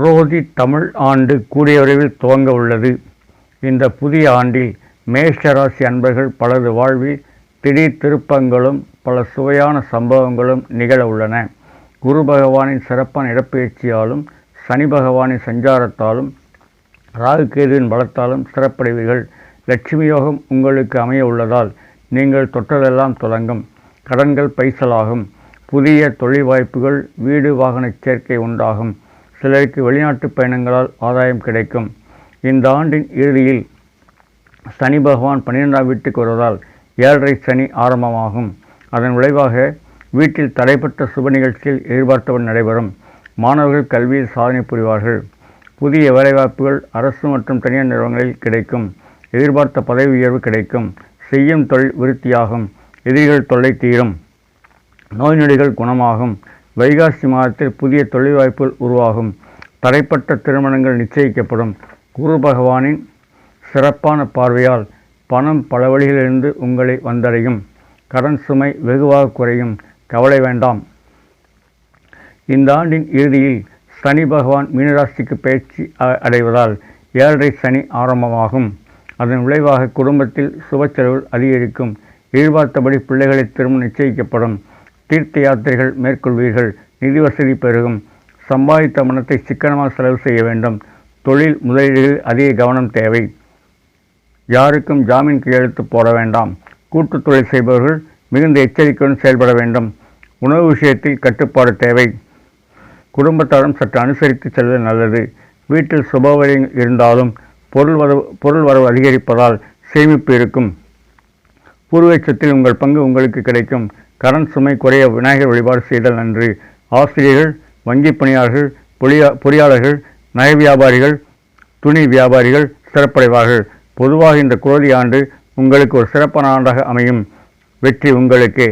குரோதி தமிழ் ஆண்டு கூடிய விரைவில் துவங்க உள்ளது. இந்த புதிய ஆண்டில் மேஷராசி அன்பர்கள் பலது வாழ்வில் திடீர் திருப்பங்களும் பல சுவையான சம்பவங்களும் நிகழ உள்ளன. குரு பகவானின் சிறப்பான இடப்பெயர்ச்சியாலும் சனி பகவானின் சஞ்சாரத்தாலும் ராகுகேதுவின் பலத்தாலும் சிறப்படைவீர்கள். லட்சுமி யோகம் உங்களுக்கு அமைய உள்ளதால் நீங்கள் தொட்டதெல்லாம் தொடங்கும். கடன்கள் பைசலாகும். புதிய தொழில் வாய்ப்புகள் வீடு வாகன சேர்க்கை உண்டாகும். சிலருக்கு வெளிநாட்டு பயணங்களால் ஆதாயம் கிடைக்கும். இந்த ஆண்டின் இறுதியில் சனி பகவான் பன்னிரெண்டாம் வீட்டுக்கு வருவதால் ஏழரை சனி ஆரம்பமாகும். அதன் விளைவாக வீட்டில் தடைப்பட்ட சுப நிகழ்ச்சியில் எதிர்பார்த்தவன் நடைபெறும். மாணவர்கள் கல்வியில் சாதனை புரிவார்கள். புதிய வேலைவாய்ப்புகள் அரசு மற்றும் தனியார் நிறுவனங்களில் கிடைக்கும். எதிர்பார்த்த பதவி உயர்வு கிடைக்கும். செய்யும் தொழில் விருத்தியாகும். எதிரிகள் தொல்லை தீரும். நோய் நொடிகள் குணமாகும். வைகாசி மாதத்தில் புதிய தொழில் வாய்ப்புகள் உருவாகும். தடைப்பட்ட திருமணங்கள் நிச்சயிக்கப்படும். குரு பகவானின் சிறப்பான பார்வையால் பணம் பல வழிகளிலிருந்து உங்களை வந்தடையும். கடன் சுமை வெகுவாக குறையும். கவலை வேண்டாம். இந்த ஆண்டின் இறுதியில் சனி பகவான் மீனராசிக்கு பயிற்சி அ- அடைவதால் ஏழரை சனி ஆரம்பமாகும். அதன் விளைவாக குடும்பத்தில் சுபச்செலவு அதிகரிக்கும். எதிர்பார்த்தபடி பிள்ளைகளை திரும்ப நிச்சயிக்கப்படும். தீர்த்த யாத்திரைகள் மேற்கொள்வீர்கள். நிதி வசதி பெருகும். சம்பாதித்த பணத்தை சிக்கனமாக செலவு செய்ய வேண்டும். தொழில் முதலீடுகளில் அதிக கவனம் தேவை. யாருக்கும் ஜாமீன் கையெழுத்து போட வேண்டாம். கூட்டுத் தொழில் செய்பவர்கள் மிகுந்த எச்சரிக்கையுடன் செயல்பட வேண்டும். உணவு விஷயத்தில் கட்டுப்பாடு தேவை. குடும்பத்தாரும் சற்று அனுசரித்து செல்வது நல்லது. வீட்டில் சுபவரி இருந்தாலும் பொருள் வரவு பொருள் வரவு அதிகரிப்பதால் சேமிப்பு இருக்கும். பூர்வீகத்தில் உங்கள் பங்கு உங்களுக்கு கிடைக்கும். கடன் சுமை குறைய விநாயகர் வழிபாடு செய்தல் நன்று. ஆசிரியர்கள் வங்கி பணியாளர்கள் பொறியா பொறியாளர்கள் நகை வியாபாரிகள் துணி வியாபாரிகள் சிறப்படைவார்கள். பொதுவாக இந்த குரோதி ஆண்டு உங்களுக்கு ஒரு சிறப்பான ஆண்டாக அமையும். வெற்றி உங்களுக்கு.